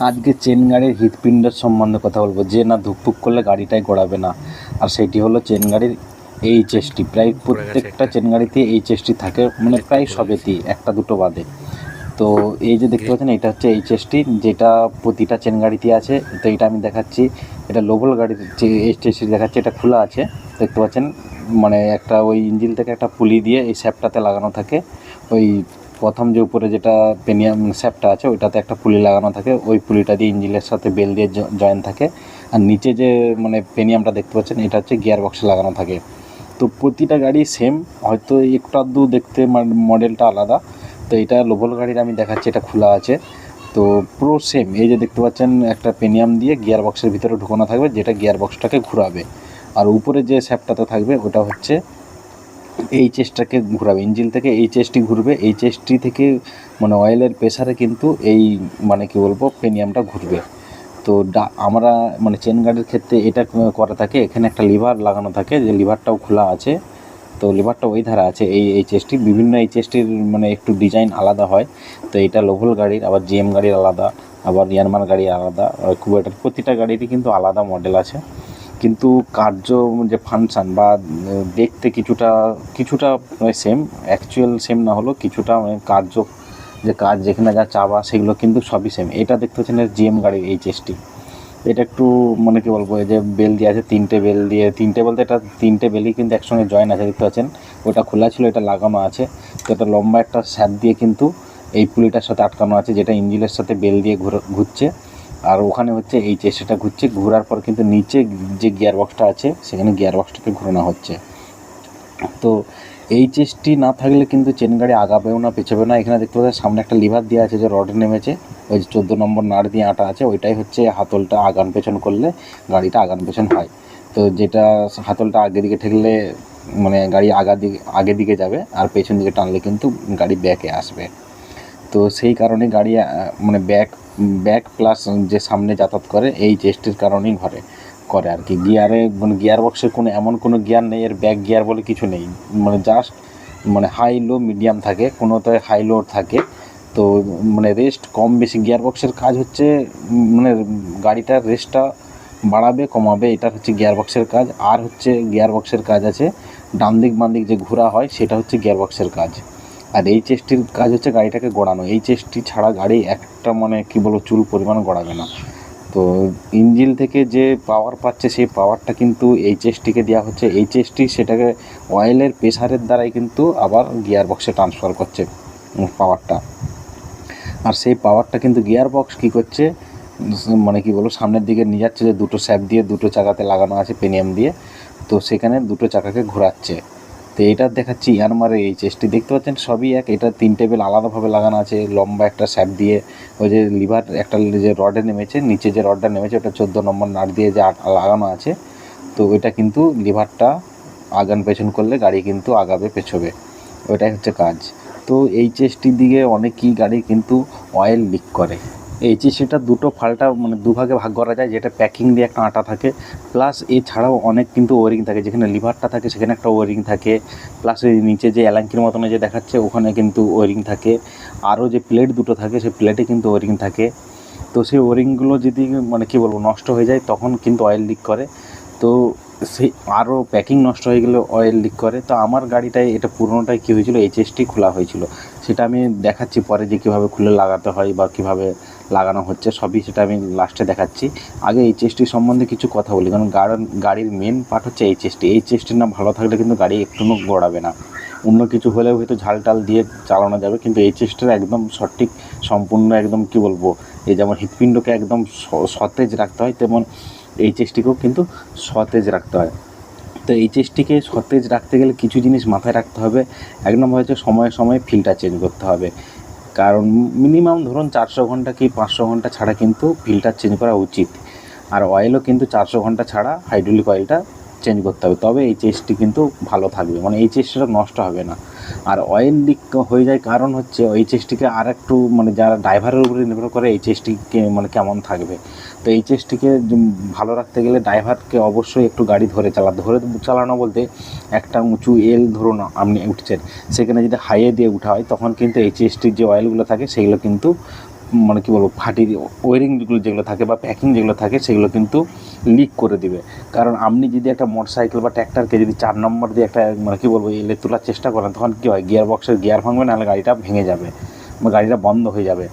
আজকে চেন গাড়ির হৃৎপিণ্ডের সম্বন্ধে কথা বলব। যে না ধুকপুক করলে গাড়িটাই গড়াবে না। আর সেটি হলো চেন গাড়ির এইচএসটি প্রায় প্রত্যেকটা চেন গাড়িতে এইচএসটি থাকে মানে প্রায় সবেতেই একটা দুটো বাদে। তো এই যে দেখতে পাচ্ছেন এটা হচ্ছে এইচএসটি যেটা প্রতিটা চেন গাড়িতে আছে। তো এটা আমি দেখাচ্ছি। এটা লোকাল গাড়ির যে এইচএসটি দেখাচ্ছে এটা খোলা আছে। দেখতে পাচ্ছেন মানে একটা ওই ইঞ্জিন থেকে একটা পুলি দিয়ে এই স্যাপটাতে লাগানো থাকে। ওই প্রথম যে উপরে যেটা পেনিয়াম স্যাপটা আছে, ওইটাতে একটা পুলি লাগানো থাকে। ওই পুলিটা দিয়ে ইঞ্জিনের সাথে বেল দিয়ে জয়েন থাকে। আর নিচে যে মানে পেনিয়ামটা দেখতে পাচ্ছেন, এটা হচ্ছে গিয়ার বক্সে লাগানো থাকে। তো প্রতিটা গাড়ি সেম হয়তো একটু আধটু দেখতে মডেলটা আলাদা। তো এটা লোবল গাড়ির আমি দেখাচ্ছি, এটা খোলা আছে। তো পুরো সেম এই যে দেখতে পাচ্ছেন, একটা পেনিয়াম দিয়ে গিয়ার বক্সের ভিতরে ঢুকানো থাকবে, যেটা গিয়ার বক্সটাকে ঘোরাবে। আর উপরে যে স্যাপটাতে থাকবে, ওটা হচ্ছে এই চেস্টটাকে ঘোরাবে, ইঞ্জিন থেকে এই চেস্টটি ঘুরবে, এই চেস্টটি থেকে মানে অয়েলের প্রেসারে কিন্তু এই মানে কি বলব, পেনিয়ামটা ঘুরবে। তো আমরা মানে চেন গাড়ির ক্ষেত্রে এটা করা থাকে, এখানে একটা লিভার লাগানো থাকে, যে লিভারটাও খোলা আছে, তো লিভারটা ওই ধারা আছে, এই এই চেস্টটি বিভিন্ন এই চেস্টির মানে একটু ডিজাইন আলাদা হয়, তো এটা লোভল গাড়ির, আবার জিএম গাড়ির আলাদা, আবার ইয়ারমার গাড়ি আলাদা কুয়েটার, প্রতিটা গাড়িরই কিন্তু আলাদা মডেল আছে। কিন্তু কার্য, যে ফাংশান বা দেখতে কিছুটা কিছুটা সেম অ্যাকচুয়াল সেম না হলেও কিছুটা মানে কার্য, যে কাজ যেখানে যা চাওয়া সেগুলো কিন্তু সবই সেম এটা দেখতে পাচ্ছেন জিএম গাড়ির এই চেস্টটি এটা একটু মানে কি বলব, এই যে বেল দিয়ে আছে, তিনটে বেল দিয়ে, তিনটে বলতে এটা তিনটে বেলই কিন্তু একসঙ্গে জয়েন আছে, দেখতে পাচ্ছেন? ওটা খোলা ছিল, এটা লাগানো আছে। তো এটা লম্বা একটা স্যাপ দিয়ে কিন্তু এই পুলিটার সাথে আটকানো আছে, যেটা ইঞ্জিনের সাথে বেল দিয়ে ঘুরছে। আর ওখানে হচ্ছে এই চেষ্টাটা ঘুরছে, ঘোরার পর কিন্তু নিচে যে গিয়ার বক্সটা আছে, সেখানে গিয়ার বক্সটাকে ঘোরানো হচ্ছে। তো এই চেসটি না থাকলে কিন্তু চেন গাড়ি আগাবেও না, পেছাবেও না। এখানে দেখতে পাচ্ছেন, সামনে একটা লিভার দেওয়া আছে, যে রড নেমেছে। ওই যে চোদ্দ নম্বর নাড় দিয়ে আটা আছে, ওইটাই হচ্ছে হাতলটা আগান পেছন করলে গাড়িটা আগান পেছন হয়। তো যেটা হাতলটা আগে দিকে ঠেকলে মানে গাড়ি আগা দিকে, আগে দিকে যাবে, আর পেছন দিকে টানলে কিন্তু গাড়ি ব্যাকে আসবে। তো সেই কারণে গাড়ি মানে ব্যাক ব্যাক প্লাস যে সামনে যাতায়াত করে, এই চেস্টের কারণেই ঘরে, করে আর কি। গিয়ারে মানে গিয়ার বক্সের কোনো, এমন কোনো গিয়ার নেই, এর ব্যাক গিয়ার বলে কিছু নেই। মানে জাস্ট মানে হাই লো মিডিয়াম থাকে কোনোতে হাই লো থাকে। তো মানে রেস্ট কম বেশি গিয়ার বক্সের কাজ হচ্ছে মানে গাড়িটার রেস্টটা বাড়াবে, কমাবে, এটা হচ্ছে গিয়ার বক্সের কাজ। আর হচ্ছে গিয়ার বক্সের কাজ আছে ডান দিক বাম দিক যে ঘোরা হয়, সেটা হচ্ছে গিয়ার বক্সের কাজ। আর এই চেস্টির কাজ হচ্ছে গাড়িটাকে গড়ানো। এই চেস্টি ছাড়া গাড়ি একটা মানে কী বলব, চুল পরিমাণ গড়াবে না। তো ইঞ্জিন থেকে যে পাওয়ার পাচ্ছে, সেই পাওয়ারটা কিন্তু এই চেস্টিকে দেওয়া হচ্ছে। এই চেস্টি সেটাকে অয়েলের প্রেশারের দ্বারাই কিন্তু আবার গিয়ার বক্সে ট্রান্সফার করছে পাওয়ারটা আর সেই পাওয়ারটা কিন্তু গিয়ার বক্স কী করছে মানে কি বলব, সামনের দিকে নিয়ে যাচ্ছে যে দুটো স্যাপ দিয়ে দুটো চাকাতে লাগানো আছে পেনিয়াম দিয়ে। তো সেখানে দুটো চাকাকে ঘোরাচ্ছে। তো এটা দেখাচ্ছি ইয়ানমারের এই চেস্টটি দেখতে পাচ্ছেন সবই এক, এটা তিন টেবিল আলাদাভাবে লাগানো আছে, লম্বা একটা স্যাপ দিয়ে। ওই যে লিভার, একটা যে রডে নেমেছে, নিচে যে রডটা নেমেছে, ওটা চোদ্দ নম্বর নাট দিয়ে যে লাগানো আছে, তো ওইটা কিন্তু লিভারটা আগান পেছন করলে গাড়ি কিন্তু আগাবে পেছবে। ওইটাই হচ্ছে কাজ। তো এই চেস্টির দিকে অনেকই গাড়ি কিন্তু অয়েল লিক করে। এইচএসিটা দুটো ফালটা মানে দুভাগে ভাগ করা যায়, যেটা প্যাকিং দিয়ে একটা আটা থাকে প্লাস এছাড়াও অনেক কিন্তু ওয়ারিং থাকে, যেখানে লিভারটা থাকে সেখানে একটা ওয়ারিং থাকে প্লাস ওই নিচে যে অ্যালাঙ্কির মতন যে দেখাচ্ছে, ওখানে কিন্তু ওয়ারিং থাকে, আরও যে প্লেট দুটো থাকে, সেই প্লেটে কিন্তু ওয়ারিং থাকে। তো সেই ওয়ারিংগুলো যদি মানে কী বলব, নষ্ট হয়ে যায়, তখন কিন্তু অয়েল লিক করে। তো সেই আরও প্যাকিং নষ্ট হয়ে গেলে অয়েল লিক করে। তো আমার গাড়িটায় এটা পুরোনোটাই কী হয়েছিল এইচএসটি খোলা হয়েছিল। সেটা আমি দেখাচ্ছি পরে যে কীভাবে খুলে লাগাতে হয় বা কীভাবে লাগানো হচ্ছে, সবই সেটা আমি লাস্টে দেখাচ্ছি। আগে এইচএসটি সম্বন্ধে কিছু কথা বলি, কারণ গাড়ির মেন পার্ট হচ্ছে এইচএসটি এইচএসটি না ভালো থাকলে কিন্তু গাড়ি একটু গড়াবে না। অন্য কিছু হলেও হয়তো ঝাল টাল দিয়ে চালানো যাবে, কিন্তু এইচএসটির একদম সঠিক, সম্পূর্ণ একদম কি বলব, এই যেমন হৃৎপিণ্ডকে একদম সতেজ রাখতে হয়, তেমন এইচএসটিকেও কিন্তু সতেজ রাখতে হয়। তো এইচএসটিকে সতেজ রাখতে গেলে কিছু জিনিস মাথায় রাখতে হবে এক নম্বর হচ্ছে সময়ে সময়ে ফিল্টার চেঞ্জ করতে হবে। কারণ মিনিমাম ধরুন চারশো ঘণ্টা কি পাঁচশো ঘণ্টা ছাড়া কিন্তু ফিল্টার চেঞ্জ করা উচিত। আর অয়েলও কিন্তু চারশো ঘণ্টা ছাড়া হাইড্রোলিক অয়েলটা চেঞ্জ করতে হবে। তবে এই চেস্টটি কিন্তু ভালো থাকবে। মানে এই চেস্টটা নষ্ট হবে না। আর অয়েল লিক হয়ে যায় কারণ হচ্ছে ওই চেস্টটিকে আর একটু মানে যারা ড্রাইভারের উপরে নির্ভর করে, এই চেস্টটিকে মানে কেমন থাকবে। তো এই চেস্টটিকে ভালো রাখতে গেলে ড্রাইভারকে অবশ্যই একটু গাড়ি ধরে চালা। ধরে চালানো বলতে একটা উঁচু এল ধরুন আপনি উঠছেন। সেখানে যদি হাইয়ে দিয়ে উঠা হয়, তখন কিন্তু এই চেস্টির যে অয়েলগুলো থাকে, সেগুলো কিন্তু মানে কী বলব ফাটি ওয়ারিংগুলো যেগুলো থাকে বা প্যাকিং যেগুলো থাকে, সেগুলো কিন্তু লিক করে দিবে। কারণ আপনি যদি একটা মোটরসাইকেল বা ট্র্যাক্টরকে যদি চার নম্বর দিয়ে একটা মানে কী বলব, এলে তোলার চেষ্টা করেন, তখন কী হয় গিয়ার বক্সের গিয়ার ভাঙবে, নাহলে গাড়িটা ভেঙে যাবে, বা গাড়িটা বন্ধ হয়ে যাবে।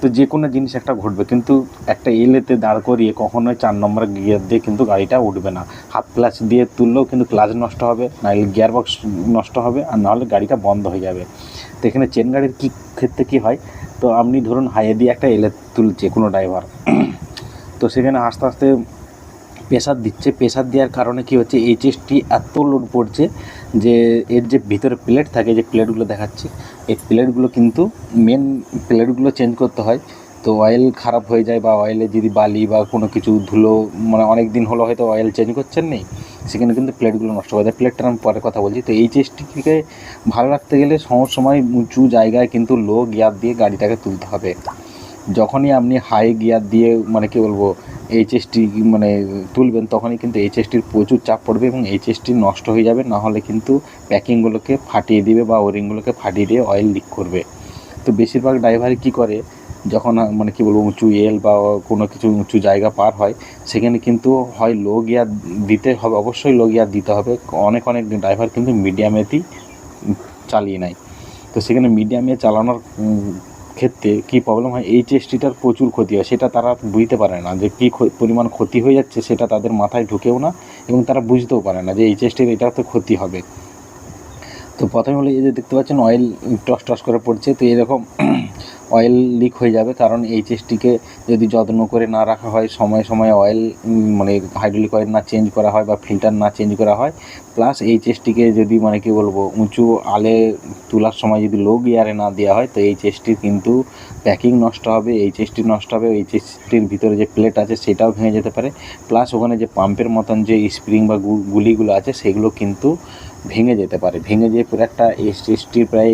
তো যে কোনো জিনিস একটা ঘটবে, কিন্তু একটা এলেতে দাঁড় করিয়ে কখনোই চার নম্বর গিয়ার দিয়ে কিন্তু গাড়িটা উঠবে না। হাফ ক্লাচ দিয়ে তুললেও কিন্তু ক্লাচ নষ্ট হবে, নাহলে গিয়ার বক্স নষ্ট হবে, আর নাহলে গাড়িটা বন্ধ হয়ে যাবে। তো এখানে চেন গাড়ির কী ক্ষেত্রে কী হয় তো আপনি ধরুন হাইয়ে দিয়ে একটা এলে তুলছে কোনো ড্রাইভার। তো সেখানে আস্তে আস্তে প্রেশার দিচ্ছে। প্রেশার দেওয়ার কারণে কি হচ্ছে এইচএসটি এত লোড পড়ছে যে এর যে ভিতরে প্লেট থাকে, যে প্লেটগুলো দেখাচ্ছে, এই প্লেটগুলো কিন্তু মেন প্লেটগুলো চেঞ্জ করতে হয়। তো অয়েল খারাপ হয়ে যায় বা অয়েলে যদি বালি বা কোনো কিছু ধুলো মানে অনেক দিন হলো হয়তো অয়েল চেঞ্জ করছেন নেই, সেখানে কিন্তু প্লেটগুলো নষ্ট হয়ে যায়। প্লেটটার আমি পরে কথা বলছি। তো এইচএসটিকে ভালো রাখতে গেলে সময় উঁচু জায়গায় কিন্তু লো গিয়ার দিয়ে গাড়িটাকে তুলতে হবে। যখনই আপনি হাই গিয়ার দিয়ে মানে কী বলব এইচএসটি মানে তুলবেন, তখনই কিন্তু এইচএসটির প্রচুর চাপ পড়বে এবং এইচএসটি নষ্ট হয়ে যাবে। না হলে কিন্তু প্যাকিংগুলোকে ফাটিয়ে দিবে বা ওরিংগুলোকে ফাটিয়ে দিয়ে অয়েল লিক করবে। তো বেশিরভাগ ড্রাইভারই কী করে? যখন মানে কী বলব, উঁচু এল বা কোনো কিছু উঁচু জায়গা পার হয়, সেখানে কিন্তু হয় লো গিয়ার দিতে হবে, অবশ্যই লো গিয়ার দিতে হবে। অনেক অনেক ড্রাইভার কিন্তু মিডিয়ামেতেই চালিয়ে নেয়। তো সেখানে মিডিয়ামে চালানোর ক্ষেত্রে কী প্রবলেম হয় এইচএসটিটার প্রচুর ক্ষতি হয়। সেটা তারা বুঝতে পারে না যে কী পরিমাণ ক্ষতি হয়ে যাচ্ছে, সেটা তাদের মাথায় ঢুকেও না এবং তারা বুঝতেও পারে না যে এইচএসটির এটা তো ক্ষতি হবে। তো প্রথমে হলো এই যে দেখতে পাচ্ছেন অয়েল টস টস করে পড়ছে। তো এরকম অয়েল লিক হয়ে যাবে, কারণ এইচএসটিকে যদি যত্ন করে না রাখা হয়, সময় সময় অয়েল মানে হাইড্রোলিক অয়েল না চেঞ্জ করা হয় বা ফিল্টার না চেঞ্জ করা হয় প্লাস এইচএসটিকে যদি মানে কি বলব, উঁচু আলে তোলার সময় যদি লো গিয়ারে না দেওয়া হয়, তো এইচএসটির কিন্তু প্যাকিং নষ্ট হবে এইচএসটি নষ্ট হবে এইচএসটির ভিতরে যে প্লেট আছে সেটাও ভেঙে যেতে পারে প্লাস ওখানে যে পাম্পের মতন যে স্প্রিং বা গুলিগুলো আছে, সেগুলো কিন্তু ভেঙে যেতে পারে। ভেঙে যেয়ে পুরো একটা এইচএসটির প্রায়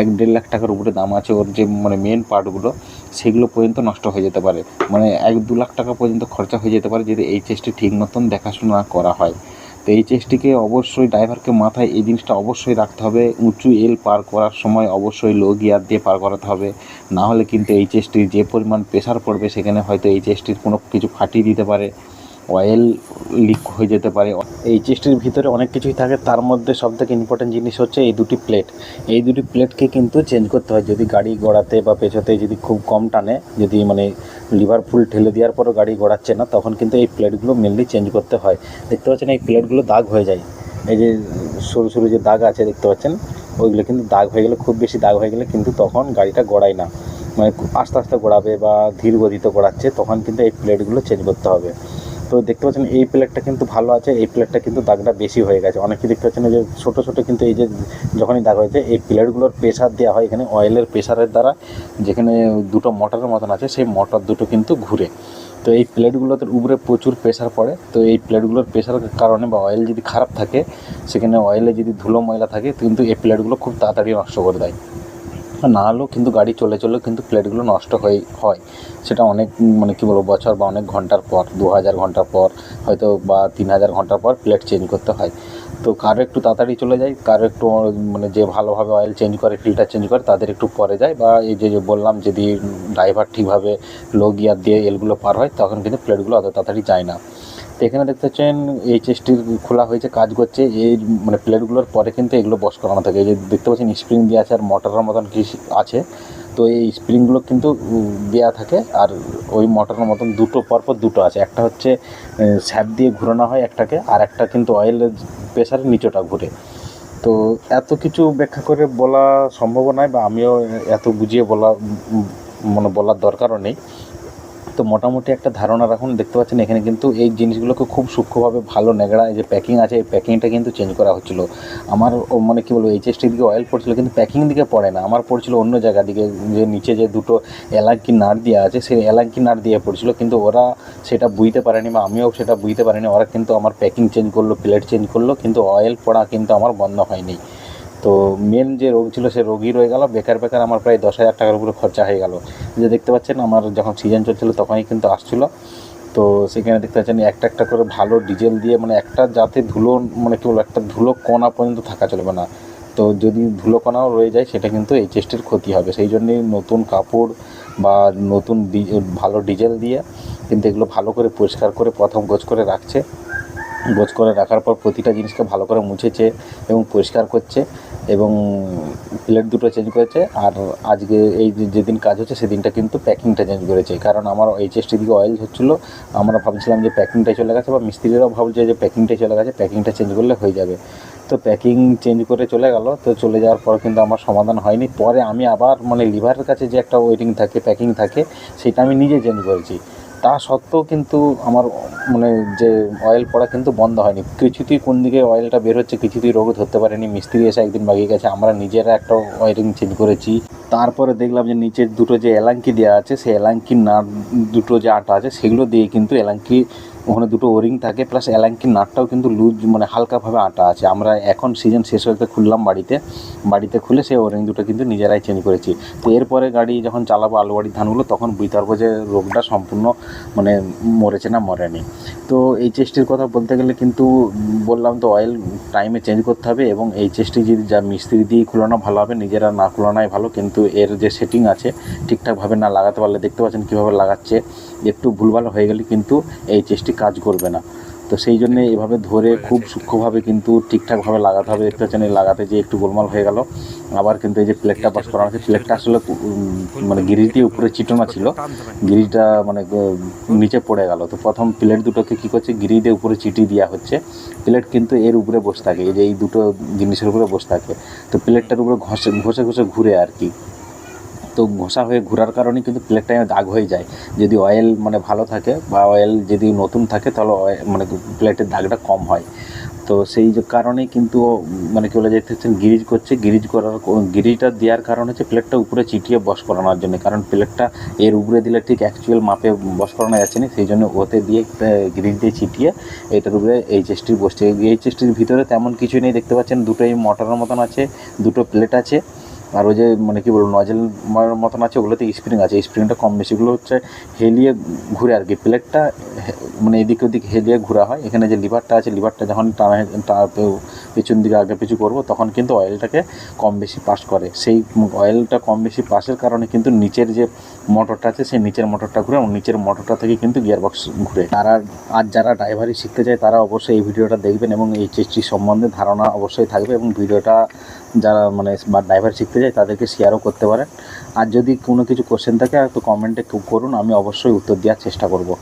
এক দেড় লাখ টাকার উপরে দাম আছে। ওর যে মানে মেন পার্টগুলো সেগুলো পর্যন্ত নষ্ট হয়ে যেতে পারে। মানে এক দু লাখ টাকা পর্যন্ত খরচা হয়ে যেতে পারে যদি এইচএসটি ঠিক মতন দেখাশোনা করা হয়। তো এইচএসটিকে অবশ্যই ড্রাইভারকে মাথায় এই জিনিসটা অবশ্যই রাখতে হবে। উঁচু এল পার করার সময় অবশ্যই লো গিয়ার দিয়ে পার করাতে হবে। না হলে কিন্তু এইচএসটির যে পরিমাণ প্রেশার পড়বে, সেখানে হয়তো এইচএসটির কোনো কিছু ফাটিয়ে দিতে পারে। অয়েল লিক হয়ে যেতে পারে। এইচএসটির ভিতরে অনেক কিছুই থাকে, তার মধ্যে সবথেকে ইম্পর্টেন্ট জিনিস হচ্ছে এই দুটি প্লেট এই দুটি প্লেটকে কিন্তু চেঞ্জ করতে হয়। যদি গাড়ি গড়াতে বা পেছোতে যদি খুব কম টানে, যদি মানে লিভার ফুল ঠেলে দেওয়ার পরও গাড়ি গড়াচ্ছে না, তখন কিন্তু এই প্লেটগুলো মেনলি চেঞ্জ করতে হয়। দেখতে পাচ্ছেন এই প্লেটগুলো দাগ হয়ে যায়। এই যে সরু সরু যে দাগ আছে, দেখতে পাচ্ছেন? ওইগুলো কিন্তু দাগ হয়ে গেলে, খুব বেশি দাগ হয়ে গেলে কিন্তু তখন গাড়িটা গড়ায় না। মানে আস্তে আস্তে গড়াবে বা ধীর গতিতে গড়াচ্ছে, তখন কিন্তু এই প্লেটগুলো চেঞ্জ করতে হবে। তো দেখতে পাচ্ছেন এই প্লেটটা কিন্তু ভালো আছে, এই প্লেটটা কিন্তু দাগটা বেশি হয়ে গেছে। অনেকে দেখতে পাচ্ছেন যে ছোটো ছোটো কিন্তু এই যে যখনই দাগ হয়েছে, এই প্লেটগুলোর প্রেশার দেওয়া হয় এখানে, অয়েলের প্রেশারের দ্বারা, যেখানে দুটো মোটরের মতন আছে, সেই মোটর দুটো কিন্তু ঘুরে। তো এই প্লেটগুলোতে উপরে প্রচুর প্রেশার পড়ে। তো এই প্লেটগুলোর প্রেশার কারণে বা অয়েল যদি খারাপ থাকে, সেখানে অয়েলে যদি ধুলো ময়লা থাকে, কিন্তু এই প্লেটগুলো খুব তাড়াতাড়ি নষ্ট করে দেয়। আর না হলেও কিন্তু গাড়ি চলে চলেও কিন্তু প্লেটগুলো নষ্ট হয়ে, হয়। সেটা অনেক মানে কী বলব, বছর বা অনেক ঘণ্টার পর দু হাজার ঘণ্টার পর, হয়তো বা তিন হাজার ঘণ্টার পর প্লেট চেঞ্জ করতে হয়। তো কারও একটু তাড়াতাড়ি চলে যায় কারও একটু মানে যে ভালোভাবে অয়েল চেঞ্জ করে ফিল্টার চেঞ্জ করে, তাদের একটু পরে যায় বা এই যে বললাম যদি ড্রাইভার ঠিকভাবে লো গিয়ার দিয়ে এলগুলো পার হয়, তখন কিন্তু প্লেটগুলো অত তাড়াতাড়ি যায় না। এখানে দেখতে পাচ্ছেন এইচএসটির খোলা হয়েছে, কাজ করছে। এই মানে প্লেটগুলোর পরে কিন্তু এগুলো বস করানো থাকে। এই যে দেখতে পাচ্ছেন, স্প্রিং দিয়ে আছে আর মোটরের মতন কি আছে। তো এই স্প্রিংগুলো কিন্তু দেওয়া থাকে আর ওই মোটরের মতন দুটো, পরপর দুটো আছে। একটা হচ্ছে স্যাপ দিয়ে ঘুরানো হয় একটাকে, আর একটা কিন্তু অয়েলের প্রেশারে নিচোটা ঘুরে। তো এত কিছু ব্যাখ্যা করে বলা সম্ভব নয় বা আমিও এত বুঝিয়ে বলা মানে বলার দরকারও নেই। তো মোটামুটি একটা ধারণা রাখুন, দেখতে পাচ্ছেন এখানে কিন্তু এই জিনিসগুলোকে খুব সূক্ষ্মভাবে ভালো নেগড়া যে প্যাকিং আছে, এই প্যাকিংটা কিন্তু চেঞ্জ করা হচ্ছিল। আমার মানে কী বলব এইচএসটির দিকে অয়েল পড়ছিল, কিন্তু প্যাকিং দিকে পড়ে না। আমার পড়ছিল অন্য জায়গা দিকে, যে নিচে যে দুটো এলাঙ্কি নাট দেওয়া আছে, সেই এলাঙ্কি নাট দিয়ে পড়ছিল, কিন্তু ওরা সেটা বুঝতে পারেনি বা আমিও সেটা বুঝতে পারিনি। ওরা কিন্তু আমার প্যাকিং চেঞ্জ করল, প্লেট চেঞ্জ করল, কিন্তু অয়েল পড়া কিন্তু আমার বন্ধ হয়নি। তো মেন যে রোগ ছিল সে রোগই রয়ে গেল। বেকার বেকার আমার প্রায় দশ হাজার টাকার উপরে খরচা হয়ে গেল। যে দেখতে পাচ্ছেন, আমার যখন সিজন চলছিল তখনই কিন্তু আসছিল। তো সেখানে দেখতে পাচ্ছেন, একটা একটা করে ভালো ডিজেল দিয়ে মানে একটা যাতে ধুলো মানে কি বলব, একটা ধুলো কোনা পর্যন্ত থাকা চলবে না। তো যদি ধুলোকণাও রয়ে যায়, সেটা কিন্তু এই চেস্টের ক্ষতি হবে। সেই জন্যই নতুন কাপড় বা নতুন ভালো ডিজেল দিয়ে কিন্তু এগুলো ভালো করে পরিষ্কার করে প্রথম গোছ করে রাখছে। গোছ করে রাখার পর প্রতিটা জিনিসকে ভালো করে মুছেছে এবং পরিষ্কার করছে এবং প্লেট দুটো চেঞ্জ করেছে। আর আজকে এই যেদিন কাজ হচ্ছে সেদিনটা কিন্তু প্যাকিংটা চেঞ্জ করেছে। কারণ আমার এইচএসটি দিকে অয়েল হচ্ছিল, আমরা ভাবছিলাম যে প্যাকিংটাই চলে গেছে বা মিস্ত্রিরাও ভাবছে যে প্যাকিংটাই চলে গেছে প্যাকিংটা চেঞ্জ করলে হয়ে যাবে। তো প্যাকিং চেঞ্জ করে চলে গেল, তো চলে যাওয়ার পর কিন্তু আমার সমাধান হয়নি। পরে আমি আবার মানে লিভারের কাছে যে একটা ওয়েটিং থাকে প্যাকিং থাকে, সেটা আমি নিজে চেঞ্জ করেছি। তা সত্ত্বেও কিন্তু আমার মানে যে অয়েল পড়া কিন্তু বন্ধ হয়নি। কিছুতেই কোন দিকে অয়েলটা বের হচ্ছে, কিছুতেই রোগ ধরতে পারেনি। মিস্ত্রি এসে একদিন বাগিয়ে গেছে। আমরা নিজেরা একটা ওয়ারিং চেঞ্জ করেছি। তারপরে দেখলাম যে নিচের দুটো যে এলাঙ্কি দেওয়া আছে, সেই এলাঙ্কির নাট, দুটো যে আটা আছে, সেগুলো দিয়ে কিন্তু এলাঙ্কি, ওখানে দুটো ওরিং থাকে প্লাস এলাঙ্কির নাটটাও কিন্তু লুজ মানে হালকাভাবে আটা আছে। আমরা এখন সিজন শেষ হতে খুললাম বাড়িতে বাড়িতে খুলে সেই ওরিং দুটো কিন্তু নিজেরাই চেঞ্জ করেছি। তো এরপরে গাড়ি যখন চালাবো আলু বাড়ির ধানগুলো, তখন বুঝতে পারব যে রোগটা সম্পূর্ণ মানে মরেছে না মরেনি। তো এই চেস্টির কথা বলতে গেলে কিন্তু বললাম তো অয়েল টাইমে চেঞ্জ করতে হবে এবং এই চেস্টি যদি যা মিস্ত্রি দিয়ে খুলানো ভালো হবে, নিজেরা না খুলানোই ভালো, কিন্তু এর যে সেটিং আছে, ঠিকঠাকভাবে না লাগাতে পারলে দেখতে পাচ্ছেন কীভাবে লাগাচ্ছে, একটু ভুলভাল হয়ে গেলে কিন্তু এই চেসটি কাজ করবে না। তো সেই জন্য এভাবে ধরে খুব সূক্ষ্মভাবে কিন্তু ঠিকঠাকভাবে লাগাতে হবে। দেখতে পাচ্ছেন লাগাতে যে একটু গোলমাল হয়ে গেল। আবার কিন্তু এই যে প্লেটটা পাস করা হচ্ছে প্লেটটা আসলে মানে দিয়ে উপরে চিটনা ছিল। গিরিজটা মানে নিচে পড়ে গেল। তো প্রথম প্লেট দুটোকে কী করছে? গিরি উপরে চিটি দেওয়া হচ্ছে। প্লেট কিন্তু এর উপরে বসে থাকে। এই যে এই দুটো জিনিসের উপরে বসে থাকে। তো প্লেটটার উপরে ঘষে ঘষে ঘষে ঘুরে আর কি। তো ঘষা হয়ে ঘোরার কারণে কিন্তু প্লেটটা দাগ হয়ে যায়। যদি অয়েল মানে ভালো থাকে বা অয়েল যদি নতুন থাকে তাহলে মানে প্লেটের দাগটা কম হয়। তো সেই কারণে কিন্তু মানে কি বলে যেতে হচ্ছে গিরিজ করছে, গিরিজ করার গিরিজটা দেওয়ার কারণ হচ্ছে প্লেটটা উপরে চিটিয়ে বস করানোর জন্য। কারণ প্লেটটা এর উপরে দিলে ঠিক অ্যাকচুয়াল মাপে বস করানো যাচ্ছে না, সেই জন্য ওতে দিয়ে গিরিজ দিয়ে চিটিয়ে এটার উপরে এইচএসটির বসছে। এইচএসটির ভিতরে তেমন কিছু নেই, দেখতে পাচ্ছেন দুটোই মোটরের মতন আছে, দুটো প্লেট আছে। আর ওই যে মানে কি বলব, নজেল মতন আছে, ওগুলোতে স্প্রিং আছে। স্প্রিংটা কম বেশি। বেশিগুলো হচ্ছে হেলিয়ে ঘুরে আর কি। প্লেটটা মানে এদিক ওদিক হেলিয়ে ঘোরা হয়। এখানে যে লিভারটা আছে, লিভারটা যখন টানা পেছন দিকে আগে পিছু করব, তখন কিন্তু অয়েলটাকে কম বেশি পাস করে। সেই অয়েলটা কম বেশি পাসের কারণে কিন্তু নিচের যে মোটরটা আছে, সেই নিচের মোটরটা ঘুরে এবং নিচের মোটরটা থেকে কিন্তু গিয়ারবক্স ঘুরে। তারা, আর যারা ড্রাইভারি শিখতে চায়, তারা অবশ্যই এই ভিডিওটা দেখবেন এবং এই চেষ্টি সম্বন্ধে ধারণা অবশ্যই থাকবে এবং ভিডিওটা যারা মানে বা ড্রাইভার শিখতে যায় তাদেরকে শেয়ারও করতে পারেন। আর যদি কোনো কিছু কোশ্চেন থাকে একটু কমেন্টে করুন, আমি অবশ্যই উত্তর দেওয়ার চেষ্টা করব।